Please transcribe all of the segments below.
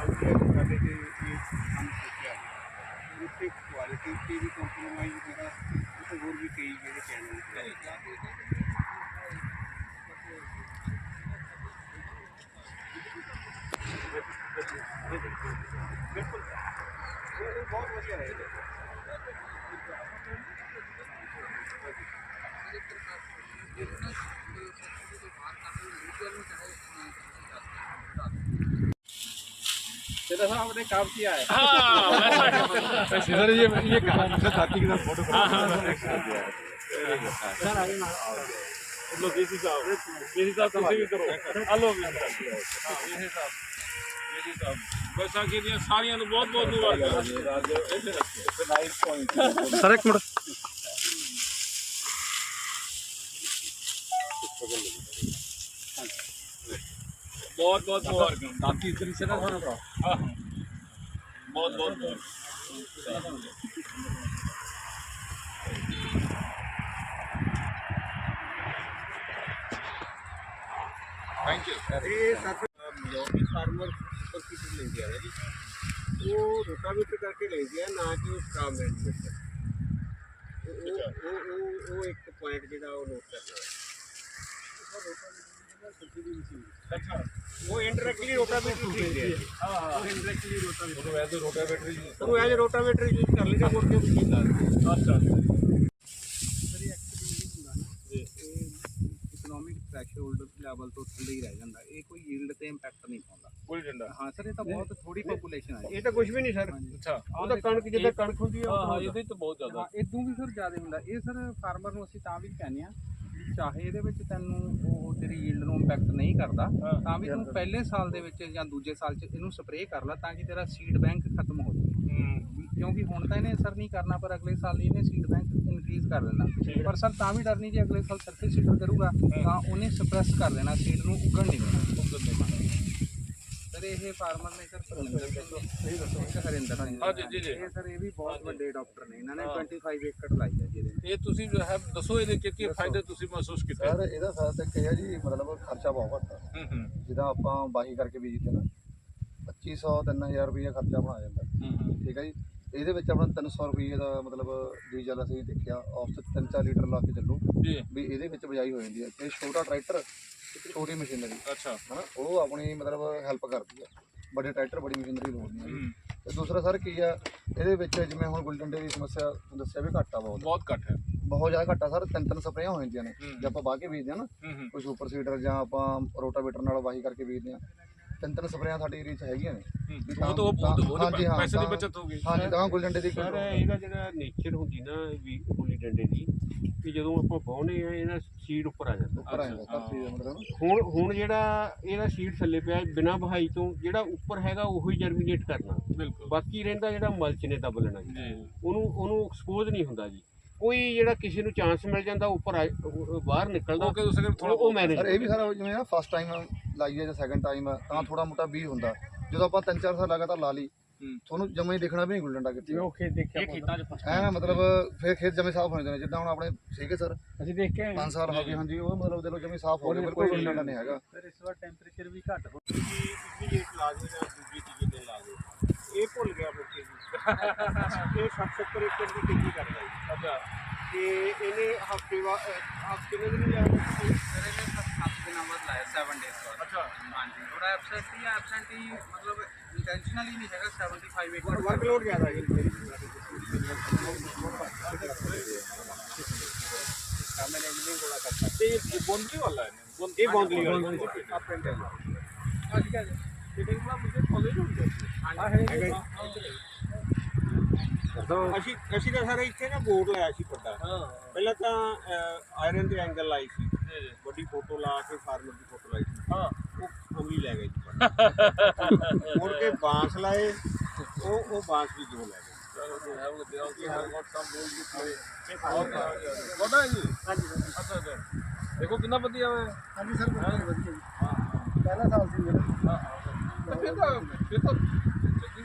ਸਾਹਮਣੇ ਸਾਡੇ ਤੇ ਇਹ ਕੰਮ ਸੋਚਿਆ ਉੱਥੇ ਕੁਆਲਿਟੀ ਤੇ ਵੀ ਕੰਪਰੋਮਾਈਜ਼ ਮੇਰਾ ਉੱਥੇ ਹੋਰ ਵੀ ਕਈ ਜਿਹੜੇ ਚੈਨਲ ਬਿਲਕੁਲ ਇਹ ਬਹੁਤ ਵਧੀਆ ਹੈ तेरा साहब ने काम किया है सर ये ये कहा सर साथी के साथ फोटो ਲੋ ਕੇਸੀ ਸਾਹਿਬ ਕੇਸੀ ਸਾਹਿਬ ਤੁਸੀਂ ਵੀ ਕਰੋ ਆ ਲੋ ਵੀ ਹਾਂ ਕੇਸੀ ਸਾਹਿਬ ਕੇਸੀ ਸਾਹਿਬ ਬਸਾਖੀ ਦੀਆਂ ਸਾਰੀਆਂ ਨੂੰ ਬਹੁਤ ਬਹੁਤ ਮੁਬਾਰਕਾਂ ਇੱਥੇ ਰੱਖੋ सर एक मिनट बहुत बहुत मतलब मुबारक आपकी इतनी से ना हाँ, हाँ। बहुत बहुत thank you farmer super seeder ले गया है जी। वो रोटावेटर करके ले गया ना कि काम एडमिटर तो अच्छा। वो वो वो एक पॉइंट जो नोट कर है। ਉਹ ਇਨਡਾਇਰੈਕਟਲੀ ਰੋਟਾਵੇਟਰ ਲੈ ਗਿਆ ਜੀ। ਉਹ ਇਨਡਾਇਰੈਕਟਲੀ ਰੋਟਾਵੇਟਰ ਉਹ ਵੈਸੇ ਰੋਟਾਵੇਟਰ ਹੀ ਉਹ ਐਜ ਰੋਟਾਵੇਟਰ ਯੂਜ਼ ਕਰ ਲੈਣਾ ਮੁੜ ਕੇ ਮਸ਼ੀਨ ਲਾ ਦੇ ਅੱਛਾ। ਸਰ ਇਹ ਐਕਚੁਅਲੀ ਇਹ ਹੁੰਦਾ ਨਾ ਇਹ ਇਕਨੋਮਿਕ ਥ੍ਰੈਸ਼ਹੋਲਡ ਲੈਵਲ ਤੋਂ ਥੱਲੇ ਹੀ ਰਹਿ ਜਾਂਦਾ। ਇਹ ਕੋਈ ਯੀਲਡ ਤੇ ਇੰਪੈਕਟ ਨਹੀਂ ਪਾਉਂਦਾ। ਕੋਈ ਡੰਡਾ ਹਾਂ ਸਰ ਇਹ ਤਾਂ ਬਹੁਤ ਥੋੜੀ ਪੋਪੂਲੇਸ਼ਨ ਹੈ ਇਹ ਤਾਂ ਕੁਝ ਵੀ ਨਹੀਂ ਸਰ। ਅੱਛਾ। ਉਹ ਤਾਂ ਕਣਕ ਜਿੱਦਾਂ ਕਣਕ ਹੁੰਦੀ ਆ ਹਾਂ ਹਾਂ ਇਹਦੇ ਤਾਂ ਬਹੁਤ ਜ਼ਿਆਦਾ। ਹਾਂ ਇਦੋਂ ਵੀ ਫਿਰ ਜ਼ਿਆਦਾ ਹੁੰਦਾ। ਇਹ ਸਰ ਫਾਰਮਰ ਨੂੰ ਅਸੀਂ ਤਾਂ ਵੀ ਕਹਿੰਦੇ ਆ ਚਾਹੇ ਇਹਦੇ ਵਿੱਚ ਤੈਨੂੰ ਉਹ ਤੇਰੀ ਯੀਲਡ ਨੂੰ ਇੰਪੈਕਟ ਨਹੀਂ ਕਰਦਾ। ਤਾਂ ਵੀ ਤੂੰ ਪਹਿਲੇ ਸਾਲ ਦੇ ਵਿੱਚ ਜਾਂ ਦੂਜੇ ਸਾਲ 'ਚ ਇਹਨੂੰ ਸਪਰੇਅ ਕਰ ਲੈ ਤਾਂ ਕਿ ਤੇਰਾ ਸੀਡ ਬੈਂਕ ਖਤਮ ਹੋ ਜਾਵੇ। ਕਿਉਂਕਿ ਹੁਣ ਤਾਂ ਇਹਨੇ ਅਸਰ ਨਹੀਂ ਕਰਨਾ ਪਰ ਅਗਲੇ ਸਾਲ ਇਹਨੇ ਸੀਡ ਬੈਂਕ ਇਨਕਰੀਜ਼ ਕਰ ਦੇਣਾ। ਪਰ ਸਰ ਤਾਂ ਵੀ ਡਰ ਨਹੀਂ ਜੇ ਅਗਲੇ ਸਾਲ ਸਰਫੇਸ ਸੀਡਰ ਕਰੂਗਾ ਤਾਂ ਉਹਨੇ ਸਪਰੈਸ ਕਰ ਦੇਣਾ ਸੀਡ ਨੂੰ ਉੱਗਣ ਨਹੀਂ ਦੇਣਾ। ਸਰ ਇਹ ਫਾਰਮਰ ਨੇ ਸਰ ਸੁਰਿੰਦਰ ਸਿੰਘ ਇੱਕ ਹਰਿੰਦਰ ਸਿੰਘ ਹਾਂ ਜੀ, ਜੀ, ਜੀ। ਇਹ ਸਰ ਇਹ ਵੀ ਬਹੁਤ ਵੱਡੇ ਡਾਕਟਰ ਨੇ ਇਹਨਾਂ ਨੇ 25 ਏਕੜ ਲਾਈ ਹੈ ਜੀ ਇਹਦੇ ਇਹ ਤੁਸੀਂ ਜੋ ਹੈ ਦੱਸੋ ਇਹਦੇ ਕੀ ਕੀ ਫਾਇਦੇ ਤੁਸੀਂ ਮਹਿਸੂਸ ਕੀਤੇ? ਸਰ ਇਹਦਾ ਫਾਇਦਾ ਤਾਂ ਇਹ ਹੈ ਜੀ ਮਤਲਬ ਖਰਚਾ ਬਹੁਤ ਘੱਟ ਆ। ਹੂੰ ਹੂੰ। ਜਿੱਦਾਂ ਆਪਾਂ ਬਾਈ ਕਰਕੇ ਬੀਜਦੇ ਨਾ 2500 3000 ਰੁਪਏ ਖਰਚਾ ਬਣਾ ਜਾਂਦਾ। ਹੂੰ ਹੂੰ। ਠੀਕ ਹੈ ਜੀ? ਇਹਦੇ ਵਿੱਚ ਆਪਣਾ 300 ਰੁਪਏ ਦਾ ਮਤਲਬ ਡੀਜ਼ਲ ਅਸੀਂ ਦੇਖਿਆ ਔਸਤ 3-4 ਲੀਟਰ ਲਾ ਕੇ ਚੱਲੋ। ਜੀ। ਵੀ ਇਹਦੇ ਵਿੱਚ ਬਜਾਈ ਹੋ ਜਾਂਦੀ ਹੈ। ਤੇ ਛੋਟਾ ਟਰੈਕਟਰ ਛੋਟੀ ਮਸ਼ੀਨਰੀ। ਅੱਛਾ। ਹਨਾ ਉਹ ਆਪਣੀ ਮਤਲਬ ਹੈਲਪ ਕਰਦੀ ਆ। ਵੱਡੇ ਟਰੈਕਟਰ ਬੜੀ ਮਸ਼ੀਨਰੀ ਲੋੜ ਨਹੀਂ ਹੂੰ। ਤੇ ਦੂਸਰਾ ਸਰ ਕੀ ਆ ਇਹਦੇ ਵਿੱਚ ਜਿਵੇਂ ਹੁਣ ਗੁਲਡੰਡੇ ਦੀ ਸਮੱਸਿਆ ਤੁਹਾਨੂੰ ਦੱਸਿਆ ਵੀ ਘੱਟ ਆ ਬਹੁਤ। ਬਹੁਤ ਘੱਟ ਹੈ। ਬਹੁਤ ਜ਼ਿਆਦਾ ਘੱਟ ਆ ਸਰ ਤਿੰਨ ਤਿੰਨ ਸਪਰੇਆਂ ਹੋ ਜਾਂਦੀਆਂ ਨੇ। ਹੂੰ। ਜੇ ਆਪਾਂ ਵਾਹ ਕੇ ਬੀਜਦੇ ਆ ਨਾ ਹੂੰ ਹੂੰ। ਕੋਈ ਸੁਪਰ ਸੀਡਰ ਜਾਂ ਆਪਾਂ ਰੋਟਾਵੇਟਰ ਨਾਲ ਵਾਹੀ ਕਰਕੇ ਬੀਜਦੇ ਆ ਤਿੰਨ ਤਿੰਨ ਸਪਰੇਆਂ ਸਾਡੀ ਏਰੀਆ 'ਚ ਹੈਗੀਆਂ ਨੇ। ਹੂੰ। ਉਹ ਤਾਂ ਉਹ ਬਹੁਤ ਹਾਂਜੀ, ਹਾਂ, ਪੈਸੇ ਦੀ ਤਾਂ- ਬਚਤ ਹੋਊਗੀ ਹਾਂਜੀ ਤਾਂ ਗੁਲਡੰਡੇ ਦੀ ਸਰ ਇਹਦਾ ਜਿਹੜਾ ਨੇਚਰ ਹੁੰਦੀ ਨਾ ਵੀ ਗੁੱਲੀ ਡੰਡੇ ਦੀ ਕਿ ਜਦੋਂ ਆਪਾਂ ਵਾਹੁੰਦੇ ਆ ਇਹਦਾ ਸੀਡ ਉੱਪਰ ਆ ਜਾਂਦਾ। ਉੱਪਰ ਆ ਜਾਂਦਾ ਧਰਤੀ ਦਾ ਮਤਲਬ ਹੁਣ ਹੁਣ ਜਿਹੜਾ ਇਹਦਾ ਸੀਡ ਥੱਲੇ ਪਿਆ ਬਿਨਾ ਵਹਾਈ ਤੋਂ ਜਿਹੜਾ ਉੱਪਰ ਹੈਗਾ ਉਹੀ ਜਰਮੀਨੇਟ ਕਰਨਾ। ਬਿਲਕੁਲ। ਬਾਕੀ ਰਹਿੰਦਾ ਜਿਹੜਾ ਮਲਚ ਨੇ ਦਬ ਲੈਣਾ ਜੀ। ਜੀ। ਉਹਨੂੰ ਉਹਨੂੰ ਐਕਸਪੋਜ਼ ਨਹੀਂ ਹੁੰਦਾ ਜੀ। ਕੋਈ ਜਿਹੜਾ ਕਿਸੇ ਨੂੰ ਚਾਂਸ ਮਿਲ ਜਾਂਦਾ ਉੱਪਰ ਆ- ਉਹ ਬਾਹਰ ਨਿਕਲਦਾ ਉਹ ਕਿ ਉਸੇ ਉਹ- ਥੋੜਾ ਉਹ ਮੈਨੇਜ ਸਰ ਇਹ ਵੀ ਸਾਰਾ ਜਿਵੇਂ ਆ ਫਸਟ ਟਾਈਮ ਲਾਈ ਹੈ ਜਾਂ ਸੈਕੰਡ ਟਾਈਮ ਤਾਂ ਥੋੜਾ ਮੋਟਾ ਵੀ ਹੁੰਦਾ। ਜਦੋਂ ਆਪਾਂ ਤਿੰਨ ਚਾਰ ਸਾਲ ਲਗਾਤਾਰ ਲਾ ਲਈ। ਤੁਹਾਨੂੰ ਜਮੇ ਹੀ ਦੇਖਣਾ ਵੀ ਨਹੀਂ ਗੁਲਡੰਡਾ ਕਿੱਥੇ ਆ। ਖੇਤ ਦੇਖਿਆ ਖੇਤਾਂ 'ਚ ਐਂ ਮਤਲਬ ਫਿਰ ਖੇਤ ਜਮੇ ਸਾਫ਼ ਹੋ ਜਾਂਦੇ ਨੇ। ਜਿੱਦਾਂ ਹੁਣ ਆਪਣੇ ਸੀਗੇ ਸਰ ਅਸੀਂ ਦੇਖ ਕੇ 5 ਸਾਲ ਹੋ ਗਏ ਹਾਂਜੀ ਉਹ ਮਤਲਬ ਦਿਲੋਂ ਜਮੇ ਸਾਫ਼ ਹੋ ਗਏ ਬਿਲਕੁਲ ਗੁਲਡੰਡਾ ਨਹੀਂ ਹੈਗਾ। ਫਿਰ ਇਸ ਵਾਰ ਟੈਂਪਰੇਚਰ ਵੀ ਘੱਟ ਹੋ ਇਮੀਡੀਏਟ ਲਾ ਦਿਓ ਜਾਂ ਦੂਜੀ ਚੀਜ਼ ਤੇ ਲਾ ਦਿਓ। ਇਹ ਭੁੱਲ ਗਿਆ ਮੁੜ ਕੇ ਜੀ। ਇਹ 70 ਏਕੜ ਦੀ ਖੇਤੀ ਕਰਦਾ ਜੀ ਅੱਛਾ। ਤੇ ਇਹਨੇ ਹਫ਼ਤੇ ਵਾ ਹਫ਼ਤੇ ਨੂੰ ਨਹੀਂ ਲਿਆ? ਸਰ ਇਹਨੇ ਸੱਤ ਦਿਨਾਂ ਬਾਅਦ ਲਾਇਆ 7 ਡੇਜ਼ ਬਾਅਦ। ਅੱਛਾ। ਹਾਂਜੀ ਥੋੜਾ ਐਬਸੈਂਟ ਹੀ ਐਬਸੈਂਟ ਹੀ ਮਤਲਬ ਇੰਟੈਂਸ਼ਨਲੀ ਨਹੀਂ ਹੈਗਾ 75 ਏਕੜ ਵਰਕਲੋਡ ਜ਼ਿਆਦਾ ਜੀ। ਮੈਨੇਜਮੈਂਟ ਕੋਲਾ ਕਰਤਾ ਤੇ ਇਹ ਬੌਂਦਰੀ ਵਾਲਾ ਹੈ? ਬੌਂਦ- ਇਹ ਬੌਂਦਲੀ ਵਾਲਾ। ਬੌਂਦਲੀ ਵਾਲਾ। ਅਪ ਐਂਡ ਡਾਊਨ ਅੱਜ ਕੱਲ੍ਹ ਇਹ ਬੜਾ ਮੁझे ਕਾਲਜ ਹੋ ਗਿਆ ਹਾਂ ਹੈ। ਅਸੀਂ ਅਸੀਂ ਤਾਂ ਸਾਰੇ ਇੱਥੇ ਨਾ ਬੋਰਡ ਲਾਇਆ ਸੀ ਵੱਡਾ। ਹਾਂ। ਪਹਿਲਾਂ ਤਾਂ ਆਇਰਨ ਦੇ ਐਂਗਲ ਲਾਈ ਸੀ। ਜੀ ਜੀ। ਵੱਡੀ ਫੋਟੋ ਲਾ ਕੇ ਫਾਰਮਰ ਦੀ ਫੋਟੋ ਲਾਈ ਸੀ। ਹਾਂ। ਉਹ ਅਮਲੀ ਲੈ ਗਏ ਜੀ। ਮੁੜ ਕੇ ਬਾਂਸ ਲਾਏ ਉਹ ਉਹ ਬਾਂਸ ਵੀ ਦੋ ਲੈ ਗਏ? ਜੀ ਉਹ ਜੀ ਦੇਖੋ ਕਿੰਨਾ ਵਧੀਆ ਹੈ ਹਾਂਜੀ ਸਰ ਵਧੀਆ ਜੀ। ਪਹਿਲਾ ਸਾਲ ਸੀ ਮੇਰਾ। ਹਾਂ ਹਾਂ। ਫਿਰ ਤਾਂ ਫਿਰ ਤਾਂ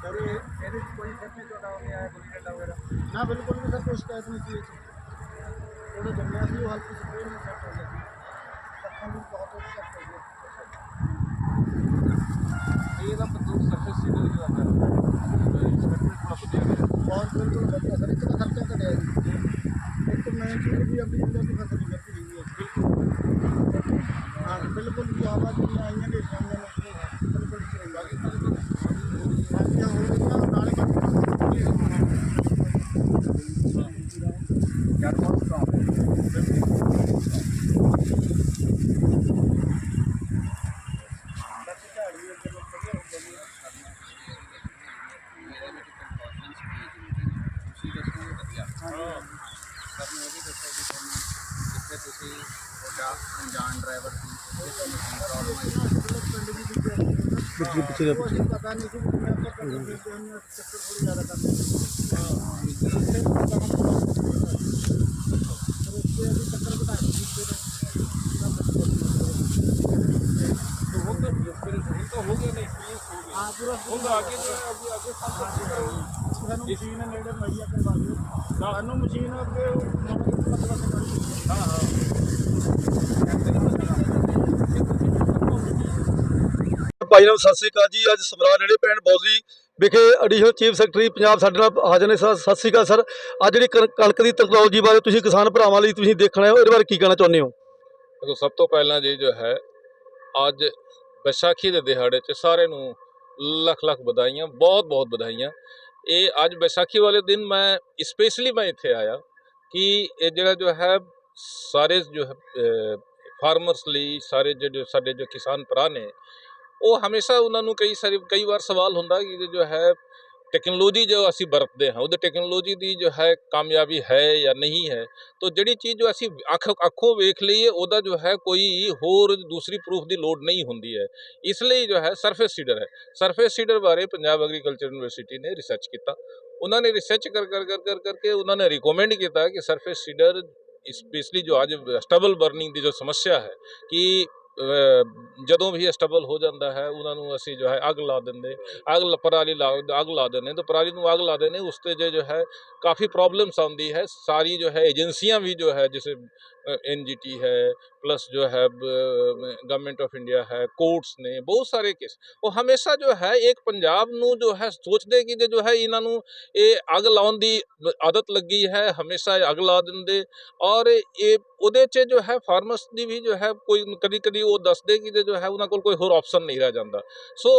ਨੇ ਸਰ ਸਰ ਇਹ- ਇਹਦੇ 'ਚ ਕੋਈ ਖਰਚੇ ਤੁਹਾਡਾ ਉਹ ਨਹੀਂ ਆਇਆ ਕੋਈ ਡੰਡਾ ਵਗੈਰਾ? ਨਾ ਬਿਲਕੁਲ ਵੀ ਸਰ ਕੋਈ ਸ਼ਿਕਾਇਤ ਨਹੀਂ ਸੀ ਥੋੜਾ ਜੰਮਿਆ ਸੀ ਉਹ ਹਲਕੀ ਸਪਰੇਅ ਨਾਲ ਸੈੱਟ ਹੋ ਗਿਆ ਅੱਖਾਂ ਵੀ ਬਹੁਤ ਸੈੱਟ ਹੋ ਗਿਆ ਇਹਦਾ ਮਤਲਬ ਸਰਫੇਸ ਸੀਡਰ ਜੋ ਆਉਂਦਾ ਹੈ ਇੰਸਪੈਕਟਰ ਥੋੜਾ ਵਧੀਆ ਗਿਆ ਬਹੁਤ ਬਿਲਕੁਲ ਵਧੀਆ ਸਰ ਇੱਕ ਤਾਂ ਖਰਚਾ ਘਟਿਆ ਜੀ। ਇੱਕ ਮੈਂ ਚੀਜ਼ ਵੀ ਆਪਣੀ ਜਿਹੜੀ ਆਪਣੀ ਫਸਲ ਨਹੀਂ ਕਰਤੀ ਰਹੀ ਹੈ। ਹਾਂ ਬਿਲਕੁਲ ਜੀ ਆਵਾਜ਼ ਨਹੀਂ ਆਈਆਂ ਨੇ ਨੇ ਬਿਲਕੁਲ ਸਹੀ ਬਾਕੀ ਬਾਕੀ ਹੋਰ ਵੀ ਨਾਲੇ ਤੁਸੀਂ ਦੱਸੋਗੇ ਵਧੀਆ ਸਰ ਨੇ ਇਹ ਵੀ ਦੱਸਿਆ ਕਿ ਤੁਹਾਨੂੰ ਜਿੱਥੇ ਤੁਸੀਂ ਤੁਹਾਡਾ ਅਣਜਾਣ ਡਰਾਈਵਰ ਸੀ ਉੱਥੇ ਤੁਹਾਨੂੰ ਕੀ ਪ੍ਰੋਬਲਮ ਆਈ ਪਿੱਛੇ ਪਿੱਛੇ ਦਾ ਪਿੱਛੇ ਪਤਾ ਨਹੀਂ ਕਿ ਮੈਂ ਚੱਕਰ ਥੋੜੀ ਜ਼ਿਆਦਾ ਕਰਦੇ ਹਾਂ ਪੂਰਾ ਹੁੰਦਾ ਅੱਗੇ ਜੋ ਹੈ ਅੱਗੇ ਸਾਨੂੰ ਮਸ਼ੀਨ ਨੇੜੇ ਮੁਹੱਈਆ ਕਰਵਾ ਦਿਓ ਸਾਨੂੰ ਮਸ਼ੀਨ ਅੱਗੇ ਹਾਂ ਹਾਂ। ਭਾਈ ਨੂੰ ਸਤਿ ਸ੍ਰੀ ਅਕਾਲ ਜੀ। ਅੱਜ ਸਮਰਾਟ ਨੇੜੇ ਪਿੰਡ ਬੌਲੀ ਵਿਖੇ ਐਡੀਸ਼ਨਲ ਚੀਫ ਸੈਕਟਰੀ ਪੰਜਾਬ ਸਾਡੇ ਨਾਲ ਹਾਜ਼ਰ ਨੇ। ਸਰ, ਸਤਿ ਸ੍ਰੀ ਅਕਾਲ ਸਰ। ਅੱਜ ਜਿਹੜੀ ਕਣਕ ਦੀ ਟੈਕਨੋਲੋਜੀ ਬਾਰੇ ਤੁਸੀਂ ਕਿਸਾਨ ਭਰਾਵਾਂ ਲਈ ਤੁਸੀਂ ਦੇਖਣਾ ਹੈ, ਇਹਦੇ ਬਾਰੇ ਕੀ ਕਹਿਣਾ ਚਾਹੁੰਦੇ ਹੋ? ਦੇਖੋ, ਸਭ ਤੋਂ ਪਹਿਲਾਂ ਜੀ ਜੋ ਹੈ, ਅੱਜ ਵਿਸਾਖੀ ਦੇ ਦਿਹਾੜੇ 'ਚ ਸਾਰੇ ਨੂੰ ਲੱਖ ਲੱਖ ਵਧਾਈਆਂ, ਬਹੁਤ ਬਹੁਤ ਵਧਾਈਆਂ। ਇਹ ਅੱਜ ਵਿਸਾਖੀ ਵਾਲੇ ਦਿਨ ਮੈਂ ਸਪੈਸ਼ਲੀ ਮੈਂ ਇੱਥੇ ਆਇਆ ਕਿ ਇਹ ਜਿਹੜਾ ਜੋ ਹੈ, ਸਾਰੇ ਜੋ ਹੈ ਫਾਰਮਰਸ ਲਈ, ਸਾਰੇ ਜਿਹੜੇ ਸਾਡੇ ਜੋ ਕਿਸਾਨ ਭਰਾ ਨੇ ਉਹ ਹਮੇਸ਼ਾ ਉਹਨਾਂ ਨੂੰ ਕਈ ਸਾਰੇ, ਕਈ ਵਾਰ ਸਵਾਲ ਹੁੰਦਾ ਕਿ ਜੋ ਹੈ ਟੈਕਨੋਲੋਜੀ ਜੋ ਅਸੀਂ ਵਰਤਦੇ ਹਾਂ, ਉਹਦੇ ਟੈਕਨੋਲੋਜੀ ਦੀ ਜੋ ਹੈ ਕਾਮਯਾਬੀ ਹੈ ਜਾਂ ਨਹੀਂ ਹੈ, ਤੋ ਜਿਹੜੀ ਚੀਜ਼ ਜੋ ਅਸੀਂ ਅੱਖ, ਅੱਖੋਂ ਵੇਖ ਲਈਏ, ਉਹਦਾ ਜੋ ਹੈ ਕੋਈ ਹੋਰ ਦੂਸਰੀ ਪ੍ਰੂਫ ਦੀ ਲੋੜ ਨਹੀਂ ਹੁੰਦੀ ਹੈ। ਇਸ ਲਈ ਜੋ ਹੈ ਸਰਫੇਸ ਸੀਡਰ ਹੈ। ਸਰਫੇਸ ਸੀਡਰ ਬਾਰੇ ਪੰਜਾਬ ਐਗਰੀਕਲਚਰ ਯੂਨੀਵਰਸਿਟੀ ਨੇ ਰਿਸਰਚ ਕੀਤਾ। ਉਹਨਾਂ ਨੇ ਰਿਸਰਚ ਕਰ ਕਰ ਕਰ ਕਰ, ਕਰਕੇ ਉਹਨਾਂ ਨੇ ਰਿਕਮੈਂਡ ਕੀਤਾ ਕਿ ਸਰਫੇਸ ਸੀਡਰ ਸਪੈਸ਼ਲੀ ਜੋ ਅੱਜ ਸਟਬਲ ਬਰਨਿੰਗ ਦੀ ਜੋ ਸਮੱਸਿਆ ਹੈ, ਕਿ ਜਦੋਂ ਵੀ ਸਟਬਲ ਹੋ ਜਾਂਦਾ ਹੈ, ਉਹਨਾਂ ਨੂੰ ਅਸੀਂ ਜੋ ਹੈ ਅੱਗ ਲਾ ਦਿੰਦੇ। ਅੱਗ ਪਰਾਲੀ ਲਾ, ਅੱਗ ਲਾ ਦਿੰਦੇ। ਤਾਂ ਪਰਾਲੀ ਨੂੰ ਅੱਗ ਲਾ ਦਿੰਦੇ, ਉਸ ਤੇ ਜੇ ਜੋ ਹੈ ਕਾਫੀ ਪ੍ਰੋਬਲਮਸ ਆਉਂਦੀ ਹੈ। ਸਾਰੀ ਜੋ है एजेंसियां भी जो है जैसे एनजीटी ਹੈ ਪਲੱਸ ਜੋ ਹੈ गवर्नमेंट ऑफ ਇੰਡੀਆ ਹੈ ਕੋਰਟਸ ਨੇ, ਬਹੁਤ ਸਾਰੇ ਕੇਸ ਉਹ ਹਮੇਸ਼ਾ ਜੋ ਹੈ, ਇੱਕ ਪੰਜਾਬ ਨੂੰ ਜੋ ਹੈ ਸੋਚਦੇ ਕਿ ਜੋ ਹੈ ਇਹਨਾਂ ਨੂੰ ਇਹ ਅੱਗ ਲਾਉਣ ਦੀ ਆਦਤ ਲੱਗੀ ਹੈ, ਹਮੇਸ਼ਾ ਅੱਗ ਲਾ ਦਿੰਦੇ। ਔਰ ਇਹ, ਉਹਦੇ 'ਚ ਜੋ ਹੈ ਫਾਰਮਰਸ ਦੀ ਵੀ ਜੋ ਹੈ, ਕੋਈ ਕਦੀ ਕਦੀ ਉਹ ਦੱਸਦੇ ਕਿ ਜੋ ਹੈ ਉਹਨਾਂ ਕੋਲ ਕੋਈ ਹੋਰ ਆਪਸ਼ਨ ਨਹੀਂ ਰਹਿ ਜਾਂਦਾ। ਸੋ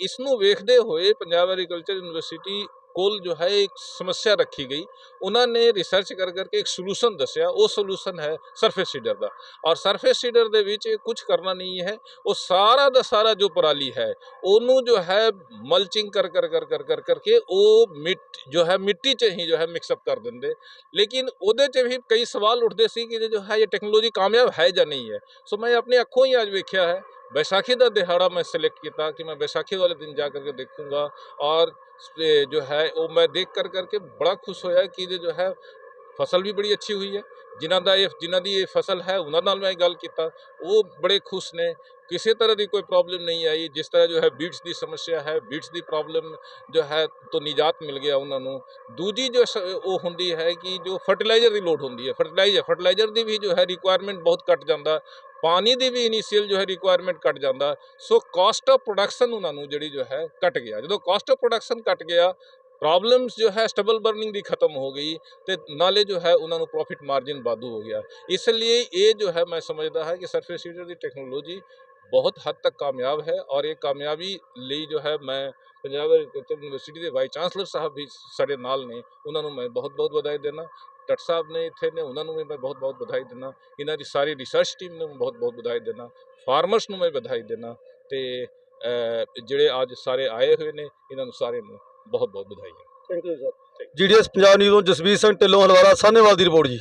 ਇਸ ਨੂੰ ਵੇਖਦੇ ਹੋਏ ਪੰਜਾਬ ਐਗਰੀਕਲਚਰ ਯੂਨੀਵਰਸਿਟੀ ਕੋਲ ਜੋ ਹੈ ਇੱਕ ਸਮੱਸਿਆ ਰੱਖੀ ਗਈ ਉਹਨਾਂ ਨੇ ਰਿਸਰਚ ਕਰ ਕਰਕੇ ਇੱਕ ਸੋਲੂਸ਼ਨ ਦੱਸਿਆ ਉਹ ਸੋਲੂਸ਼ਨ ਹੈ ਸਰਫੇਸ ਸੀਡਰ ਦਾ ਔਰ ਸਰਫੇਸ ਸੀਡਰ ਦੇ ਵਿੱਚ ਕੁਝ ਕਰਨਾ ਨਹੀਂ ਹੈ ਉਹ ਸਾਰਾ ਦਾ ਸਾਰਾ ਜੋ ਪਰਾਲੀ ਹੈ ਉਹਨੂੰ ਜੋ ਹੈ ਮਲਚਿੰਗ ਕਰ ਕਰ ਕਰ ਕਰ ਕਰ ਕਰਕੇ ਉਹ ਮਿੱਟ ਜੋ ਹੈ ਮਿੱਟੀ 'ਚ ਹੀ ਜੋ ਹੈ ਮਿਕਸ ਅਪ ਕਰ ਦਿੰਦੇ ਲੇਕਿਨ ਉਹਦੇ 'ਚ ਵੀ ਕਈ ਸਵਾਲ ਉੱਠਦੇ ਸੀ ਕਿ ਜੋ ਹੈ ਇਹ ਟੈਕਨੋਲੋਜੀ ਕਾਮਯਾਬ ਹੈ ਜਾਂ ਨਹੀਂ ਹੈ ਸੋ ਮੈਂ ਆਪਣੀ ਅੱਖੋਂ ਹੀ ਅੱਜ ਵੇਖਿਆ ਹੈ बैसाखी का दिहाड़ा मैं सिलेक्ट किया कि मैं बैसाखी वाले दिन जा करके देखूंगा और ये जो है वो मैं देख कर करके बड़ा खुश होया कि ये जो है ਫਸਲ ਵੀ ਬੜੀ ਅੱਛੀ ਹੋਈ ਹੈ। ਜਿਨ੍ਹਾਂ ਦਾ ਇਹ, ਜਿਨ੍ਹਾਂ ਦੀ ਇਹ ਫਸਲ ਹੈ, ਉਹਨਾਂ ਨਾਲ ਮੈਂ ਗੱਲ ਕੀਤਾ। ਉਹ ਬੜੇ ਖੁਸ਼ ਨੇ। ਕਿਸੇ ਤਰ੍ਹਾਂ ਦੀ ਕੋਈ ਪ੍ਰੋਬਲਮ ਨਹੀਂ ਆਈ। ਜਿਸ ਤਰ੍ਹਾਂ ਜੋ ਹੈ ਬੀਟਸ ਦੀ ਸਮੱਸਿਆ ਹੈ, ਬੀਟਸ ਦੀ ਪ੍ਰੋਬਲਮ ਜੋ ਹੈ ਤੋਂ ਨਿਜਾਤ ਮਿਲ ਗਿਆ ਉਹਨਾਂ ਨੂੰ। ਦੂਜੀ ਜੋ ਸ- ਉਹ ਹੁੰਦੀ ਹੈ ਕਿ ਜੋ ਫਰਟੀਲਾਈਜ਼ਰ ਦੀ ਲੋੜ ਹੁੰਦੀ ਹੈ। ਫਰਟੀਲਾਈਜ਼ਰ ਫਰਟੀਲਾਈਜ਼ਰ ਦੀ ਵੀ ਜੋ ਹੈ ਰਿਕੁਆਇਰਮੈਂਟ ਬਹੁਤ ਘਟ ਜਾਂਦਾ। ਪਾਣੀ ਦੀ ਵੀ ਇਨੀਸ਼ੀਅਲ ਜੋ ਹੈ ਰਿਕੁਆਇਰਮੈਂਟ ਘਟ ਜਾਂਦਾ। ਸੋ ਕਾਸਟ ਆਫ ਪ੍ਰੋਡਕਸ਼ਨ ਉਹਨਾਂ ਨੂੰ ਜਿਹੜੀ ਜੋ ਹੈ ਘਟ ਗਿਆ। ਜਦੋਂ ਕਾਸਟ ਆਫ ਪ੍ਰੋਡਕਸ਼ਨ ਘਟ ਗਿਆ ਪ੍ਰੋਬਲਮਸ ਜੋ ਹੈ ਸਟਬਲ ਬਰਨਿੰਗ ਦੀ ਖਤਮ ਹੋ ਗਈ ਤੇ ਨਾਲੇ ਜੋ ਹੈ ਉਹਨਾਂ ਨੂੰ ਪ੍ਰੋਫਿਟ ਮਾਰਜਨ ਵਾਧੂ ਹੋ ਗਿਆ। ਇਸ ਲਈ ਇਹ ਜੋ ਹੈ ਮੈਂ ਸਮਝਦਾ ਹਾਂ ਕਿ ਸਰਫੇਸ ਹੀਟਰ ਦੀ ਟੈਕਨੋਲੋਜੀ ਬਹੁਤ ਹੱਦ ਤੱਕ ਕਾਮਯਾਬ ਹੈ ਔਰ ਇਹ ਕਾਮਯਾਬੀ ਲਈ ਜੋ ਹੈ ਮੈਂ ਪੰਜਾਬ ਐਗਰੀਕਲਚਰ ਯੂਨੀਵਰਸਿਟੀ ਦੇ ਵਾਈਸ ਚਾਂਸਲਰ ਸਾਹਿਬ ਵੀ ਸਾਡੇ ਨਾਲ ਨੇ, ਉਹਨਾਂ ਨੂੰ ਮੈਂ ਬਹੁਤ ਬਹੁਤ ਵਧਾਈ ਦੇਣਾ ਡਾਕਟਰ ਸਾਹਿਬ ਨੇ ਇੱਥੇ ਨੇ, ਉਹਨਾਂ ਨੂੰ ਵੀ ਮੈਂ ਬਹੁਤ ਬਹੁਤ ਵਧਾਈ ਦਿੰਦਾ। ਇਹਨਾਂ ਦੀ ਸਾਰੀ ਰਿਸਰਚ ਟੀਮ ਨੂੰ ਬਹੁਤ ਬਹੁਤ ਵਧਾਈ ਦਿੰਦਾ। ਫਾਰਮਰਸ ਨੂੰ ਮੈਂ ਵਧਾਈ ਦਿੰਦਾ ਤੇ ਜਿਹੜੇ ਅੱਜ ਸਾਰੇ ਆਏ ਹੋਏ ਨੇ, ਇਹਨਾਂ ਨੂੰ ਸਾਰੇ ਨੂੰ ਬਹੁਤ ਬਹੁਤ ਵਧਾਈ ਜੀਡੀਐਸ ਪੰਜਾਬ ਨਿਊਜ਼ ਤੋਂ ਜਸਵੀਰ ਸਿੰਘ ਢਿੱਲੋਂ ਹਲਵਾਰਾ ਸਾਹਨੇਵਾਲ ਦੀ ਰਿਪੋਰਟ ਜੀ।